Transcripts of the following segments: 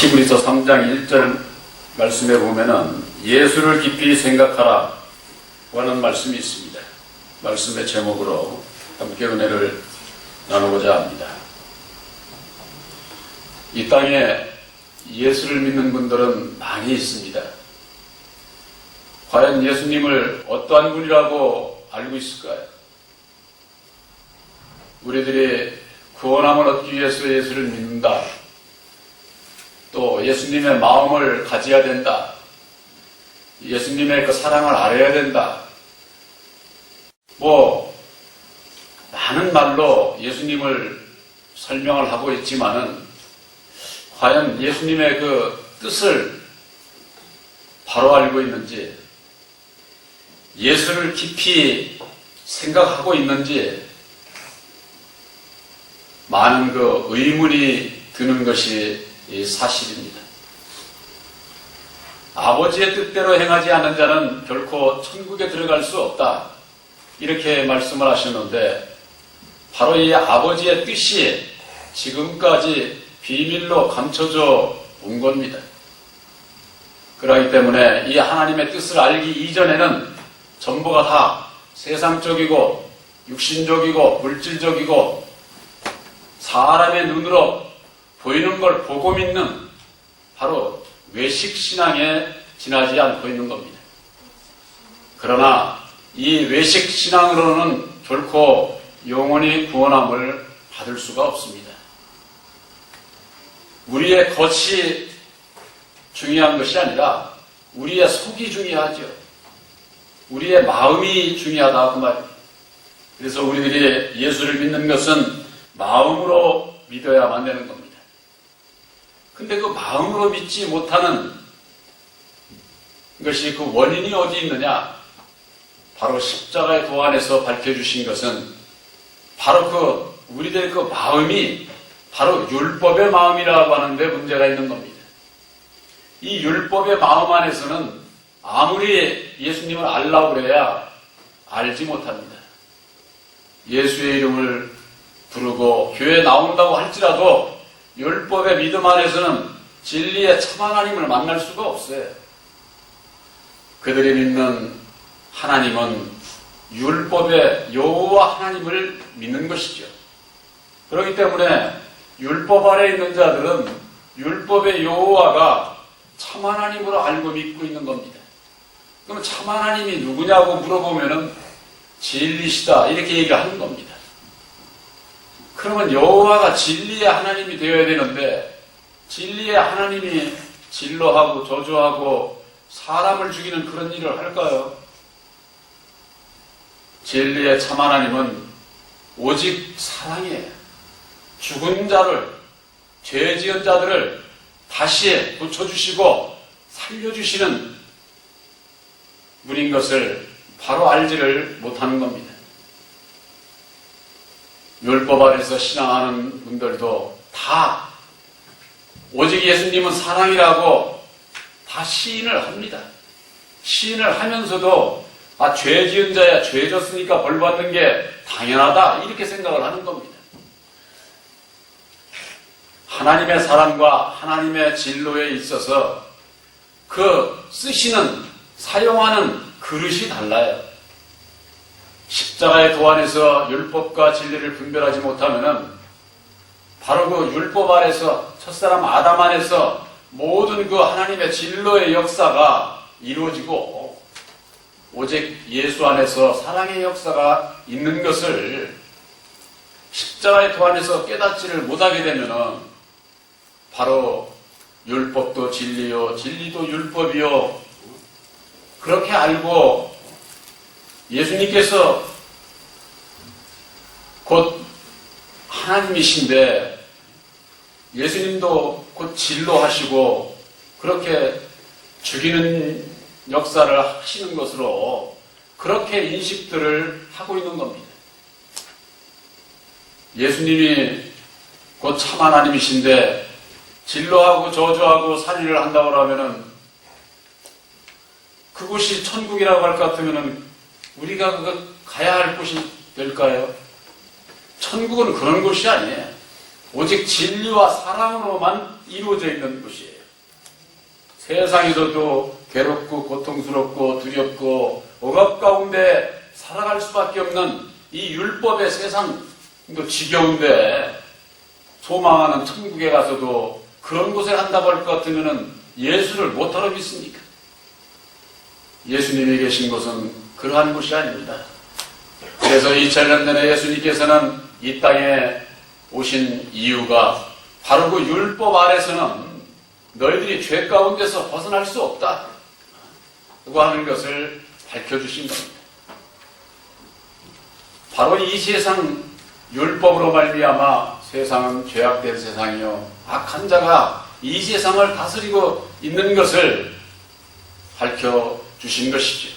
히브리서 3장 1절 말씀에 보면은 예수를 깊이 생각하라 하는 말씀이 있습니다. 말씀의 제목으로 함께 은혜를 나누고자 합니다. 이 땅에 예수를 믿는 분들은 많이 있습니다. 과연 예수님을 어떠한 분이라고 알고 있을까요? 우리들이 구원함을 얻기 위해서 예수를 믿는다. 또 예수님의 마음을 가져야 된다. 예수님의 그 사랑을 알아야 된다. 뭐 많은 말로 예수님을 설명을 하고 있지만은 과연 예수님의 그 뜻을 바로 알고 있는지 예수를 깊이 생각하고 있는지 많은 그 의문이 드는 것이 이 사실입니다. 아버지의 뜻대로 행하지 않는 자는 결코 천국에 들어갈 수 없다. 이렇게 말씀을 하셨는데, 바로 이 아버지의 뜻이 지금까지 비밀로 감춰져 온 겁니다. 그러기 때문에 이 하나님의 뜻을 알기 이전에는 전부가 다 세상적이고 육신적이고 물질적이고 사람의 눈으로 보이는 걸 보고 믿는 바로 외식 신앙에 지나지 않고 있는 겁니다. 그러나 이 외식 신앙으로는 결코 영원히 구원함을 받을 수가 없습니다. 우리의 겉이 중요한 것이 아니라 우리의 속이 중요하죠. 우리의 마음이 중요하다 그 말입니다. 그래서 우리들이 예수를 믿는 것은 마음으로 믿어야만 되는 겁니다. 근데 그 마음으로 믿지 못하는 것이 그 원인이 어디 있느냐? 바로 십자가의 도 안에서 밝혀주신 것은 바로 그 우리들의 그 마음이 바로 율법의 마음이라고 하는데 문제가 있는 겁니다. 이 율법의 마음 안에서는 아무리 예수님을 알라고 그래야 알지 못합니다. 예수의 이름을 부르고 교회 나온다고 할지라도 율법의 믿음 안에서는 진리의 참 하나님을 만날 수가 없어요. 그들이 믿는 하나님은 율법의 여호와 하나님을 믿는 것이죠. 그렇기 때문에 율법 아래 있는 자들은 율법의 여호와가 참 하나님으로 알고 믿고 있는 겁니다. 그럼 참 하나님이 누구냐고 물어보면은 진리시다 이렇게 얘기를 하는 겁니다. 그러면 여호와가 진리의 하나님이 되어야 되는데 진리의 하나님이 진로하고 저주하고 사람을 죽이는 그런 일을 할까요? 진리의 참 하나님은 오직 사랑이에요. 죽은 자를 죄 지은 자들을 다시 고쳐주시고 살려주시는 분인 것을 바로 알지를 못하는 겁니다. 율법 아래서 신앙하는 분들도 다 오직 예수님은 사랑이라고 다 시인을 합니다. 시인을 하면서도 아, 죄 지은 자야 죄 졌으니까 벌 받는 게 당연하다 이렇게 생각을 하는 겁니다. 하나님의 사랑과 하나님의 진로에 있어서 그 쓰시는 사용하는 그릇이 달라요. 십자가의 도안에서 율법과 진리를 분별하지 못하면은 바로 그 율법 아래서 첫사람 아담 안에서 모든 그 하나님의 진로의 역사가 이루어지고 오직 예수 안에서 사랑의 역사가 있는 것을 십자가의 도안에서 깨닫지를 못하게 되면은 바로 율법도 진리요 진리도 율법이요. 그렇게 알고 예수님께서 곧 하나님이신데 예수님도 곧 진로하시고 그렇게 죽이는 역사를 하시는 것으로 그렇게 인식들을 하고 있는 겁니다. 예수님이 곧 참 하나님이신데 진로하고 저주하고 살인을 한다고 하면은 그곳이 천국이라고 할 것 같으면은 우리가 그거 가야 할 곳이 될까요? 천국은 그런 곳이 아니에요. 오직 진리와 사랑으로만 이루어져 있는 곳이에요. 세상에서도 괴롭고 고통스럽고 두렵고 억압 가운데 살아갈 수밖에 없는 이 율법의 세상도 지겨운데 소망하는 천국에 가서도 그런 곳에 한다고 할 것 같으면 예수를 못하러 믿습니까? 예수님이 계신 곳은 그러한 곳이 아닙니다. 그래서 2000년 전에 예수님께서는 이 땅에 오신 이유가 바로 그 율법 아래서는 너희들이 죄 가운데서 벗어날 수 없다. 고 하는 것을 밝혀주신 겁니다. 바로 이 세상 율법으로 말미암아 세상은 죄악된 세상이요 악한 자가 이 세상을 다스리고 있는 것을 밝혀 주신 것이죠.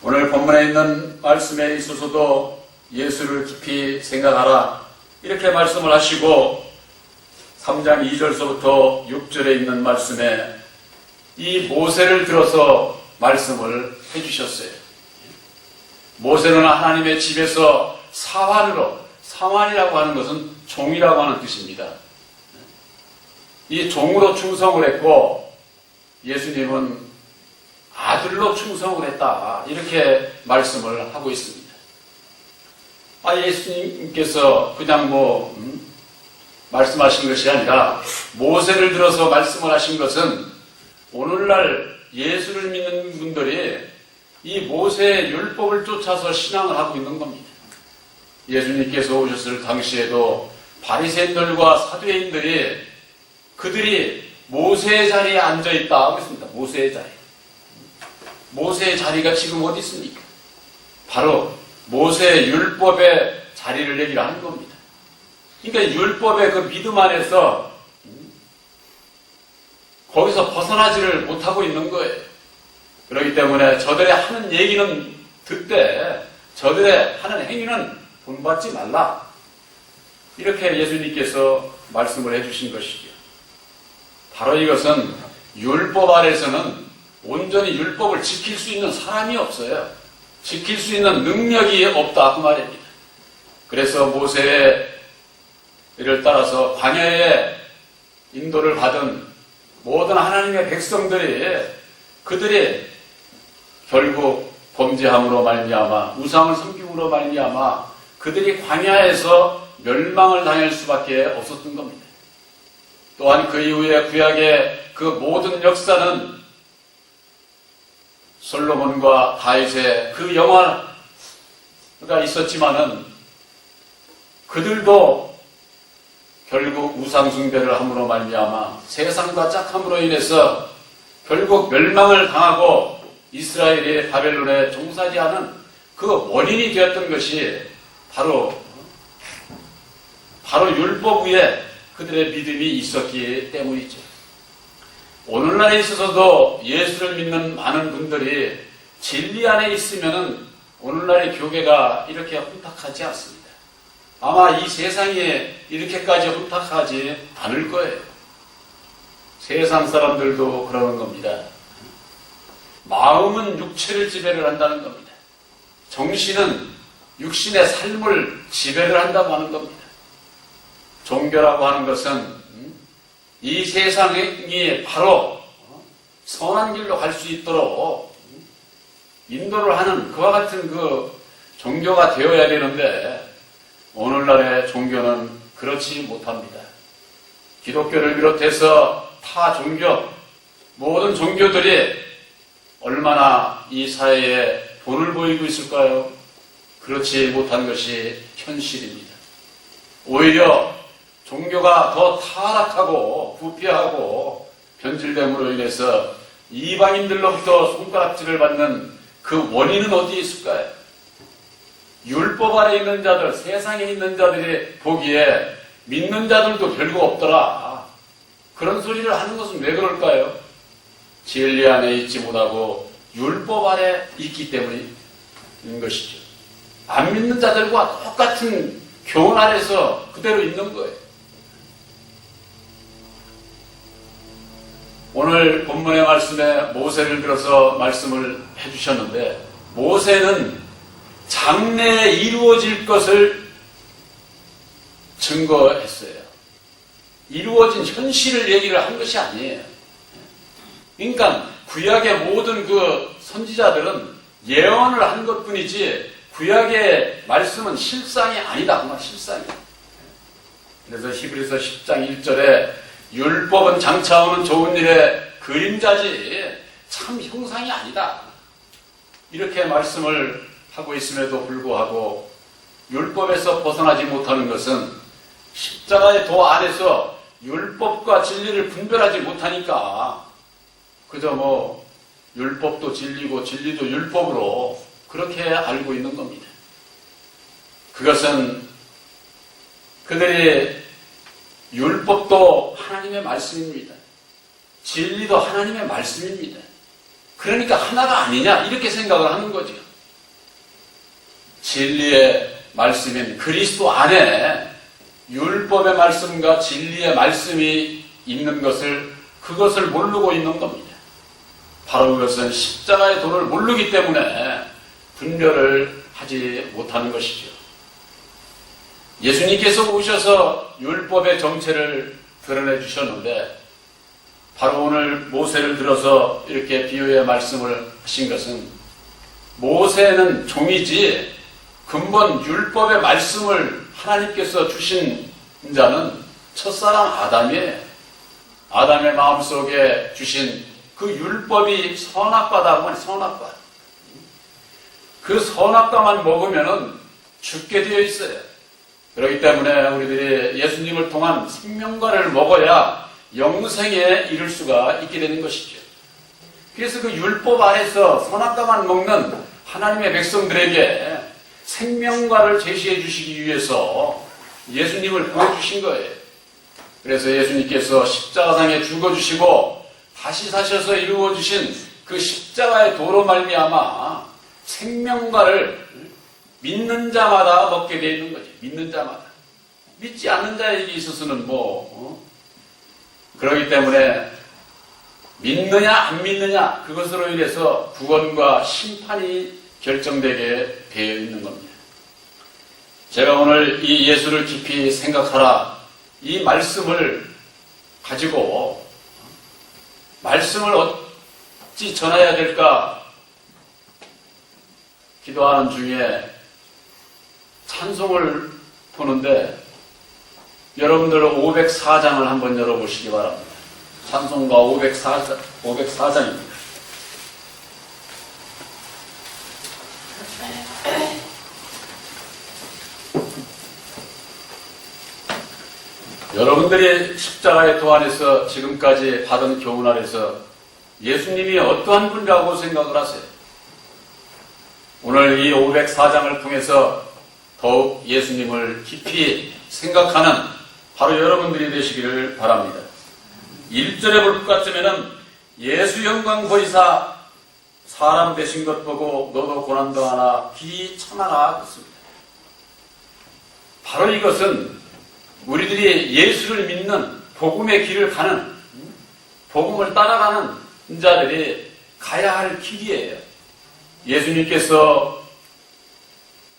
오늘 본문에 있는 말씀에 있어서도 예수를 깊이 생각하라 이렇게 말씀을 하시고 3장 2절서부터 6절에 있는 말씀에 이 모세를 들어서 말씀을 해주셨어요. 모세는 하나님의 집에서 사환으로 사환이라고 하는 것은 종이라고 하는 뜻입니다. 이 종으로 충성을 했고 예수님은 아들로 충성을 했다. 이렇게 말씀을 하고 있습니다. 아, 예수님께서 그냥 뭐, 음, 말씀하신 것이 아니라 모세를 들어서 말씀을 하신 것은 오늘날 예수를 믿는 분들이 이 모세의 율법을 쫓아서 신앙을 하고 있는 겁니다. 예수님께서 오셨을 당시에도 바리새인들과 사두개인들이 그들이 모세의 자리에 앉아 있다 하고 있습니다. 모세의 자리. 모세의 자리가 지금 어디 있습니까? 바로 모세의 율법의 자리를 얘기를 하는 겁니다. 그러니까 율법의 그 믿음 안에서 거기서 벗어나지를 못하고 있는 거예요. 그렇기 때문에 저들의 하는 얘기는 듣되 저들의 하는 행위는 본받지 말라. 이렇게 예수님께서 말씀을 해주신 것이죠. 바로 이것은 율법 아래서는 온전히 율법을 지킬 수 있는 사람이 없어요. 지킬 수 있는 능력이 없다 그 말입니다. 그래서 모세의 이를 따라서 광야에 인도를 받은 모든 하나님의 백성들이 그들이 결국 범죄함으로 말미암아 우상을 섬김으로 말미암아 그들이 광야에서 멸망을 당할 수밖에 없었던 겁니다. 또한 그 이후에 구약의 그 모든 역사는 솔로몬과 다윗의 그 영화가 있었지만은 그들도 결국 우상 숭배를 함으로 말미암아 세상과 짝함으로 인해서 결국 멸망을 당하고 이스라엘이 바벨론에 종사지 않은 그 원인이 되었던 것이 바로 바로 율법 위에 그들의 믿음이 있었기 때문이죠. 오늘날에 있어서도 예수를 믿는 많은 분들이 진리 안에 있으면은 오늘날의 교회가 이렇게 혼탁하지 않습니다. 아마 이 세상에 이렇게까지 혼탁하지 않을 거예요. 세상 사람들도 그러는 겁니다. 마음은 육체를 지배를 한다는 겁니다. 정신은 육신의 삶을 지배를 한다고 하는 겁니다. 종교라고 하는 것은 이 세상이 바로 선한 길로 갈 수 있도록 인도를 하는 그와 같은 그 종교가 되어야 되는데 오늘날의 종교는 그렇지 못합니다. 기독교를 비롯해서 타 종교, 모든 종교들이 얼마나 이 사회에 돈을 보이고 있을까요? 그렇지 못한 것이 현실입니다. 오히려 종교가 더 타락하고 부패하고 변질됨으로 인해서 이방인들로부터 손가락질을 받는 그 원인은 어디에 있을까요? 율법 아래 있는 자들, 세상에 있는 자들이 보기에 믿는 자들도 별거 없더라. 그런 소리를 하는 것은 왜 그럴까요? 진리 안에 있지 못하고 율법 아래 있기 때문인 것이죠. 안 믿는 자들과 똑같은 교훈 아래서 그대로 있는 거예요. 오늘 본문의 말씀에 모세를 들어서 말씀을 해주셨는데 모세는 장래에 이루어질 것을 증거했어요. 이루어진 현실을 얘기를 한 것이 아니에요. 그러니까 구약의 모든 그 선지자들은 예언을 한 것뿐이지 구약의 말씀은 실상이 아니다. 정말 실상이. 그래서 히브리서 10장 1절에 율법은 장차 오는 좋은 일의 그림자지 참 형상이 아니다. 이렇게 말씀을 하고 있음에도 불구하고 율법에서 벗어나지 못하는 것은 십자가의 도 안에서 율법과 진리를 분별하지 못하니까 그저 뭐 율법도 진리고 진리도 율법으로 그렇게 알고 있는 겁니다. 그것은 그들이 율법도 하나님의 말씀입니다. 진리도 하나님의 말씀입니다. 그러니까 하나가 아니냐 이렇게 생각을 하는 거죠. 진리의 말씀인 그리스도 안에 율법의 말씀과 진리의 말씀이 있는 것을 그것을 모르고 있는 겁니다. 바로 그것은 십자가의 도를 모르기 때문에 분별을 하지 못하는 것이죠. 예수님께서 오셔서 율법의 정체를 드러내 주셨는데 바로 오늘 모세를 들어서 이렇게 비유의 말씀을 하신 것은 모세는 종이지 근본 율법의 말씀을 하나님께서 주신 자는 첫사랑 아담이에요. 아담의 마음속에 주신 그 율법이 선악과다 그 선악과. 그 선악과만 먹으면은 죽게 되어 있어요. 그렇기 때문에 우리들이 예수님을 통한 생명과를 먹어야 영생에 이를 수가 있게 되는 것이죠. 그래서 그 율법 안에서 선악과만 먹는 하나님의 백성들에게 생명과를 제시해 주시기 위해서 예수님을 보여주신 거예요. 그래서 예수님께서 십자가상에 죽어주시고 다시 사셔서 이루어주신 그 십자가의 도로 말미암아 생명과를 믿는 자마다 먹게 되어 있는 거지. 믿는 자마다. 믿지 않는 자에게 있어서는 뭐 어? 그러기 때문에 믿느냐 안 믿느냐 그것으로 인해서 구원과 심판이 결정되게 되어 있는 겁니다. 제가 오늘 이 예수를 깊이 생각하라 이 말씀을 가지고 말씀을 어찌 전해야 될까 기도하는 중에 찬송을 보는데 여러분들 504장을 한번 열어보시기 바랍니다. 찬송가 504장, 504장입니다. 여러분들이 십자가의 도 안에서 지금까지 받은 교훈 안에서 예수님이 어떠한 분이라고 생각을 하세요? 오늘 이 504장을 통해서 더욱 예수님을 깊이 생각하는 바로 여러분들이 되시기를 바랍니다. 1절에 볼 것 같으면은 예수 영광 보이사 사람 되신 것 보고 너도 고난도 하나 기 참아라 그렇습니다. 바로 이것은 우리들이 예수를 믿는 복음의 길을 가는 복음을 따라가는 자들이 가야 할 길이에요. 예수님께서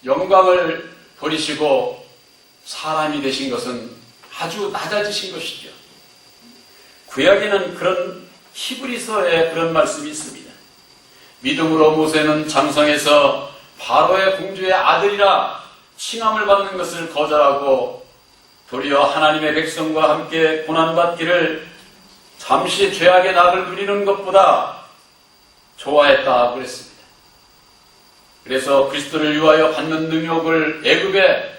영광을 버리시고 사람이 되신 것은 아주 낮아지신 것이죠. 구약에는 그런 히브리서에 그런 말씀이 있습니다. 믿음으로 모세는 장성에서 바로의 공주의 아들이라 칭함을 받는 것을 거절하고 도리어 하나님의 백성과 함께 고난받기를 잠시 죄악의 낙을 누리는 것보다 좋아했다 그랬습니다. 그래서 그리스도를 위하여 받는 능욕을 애굽에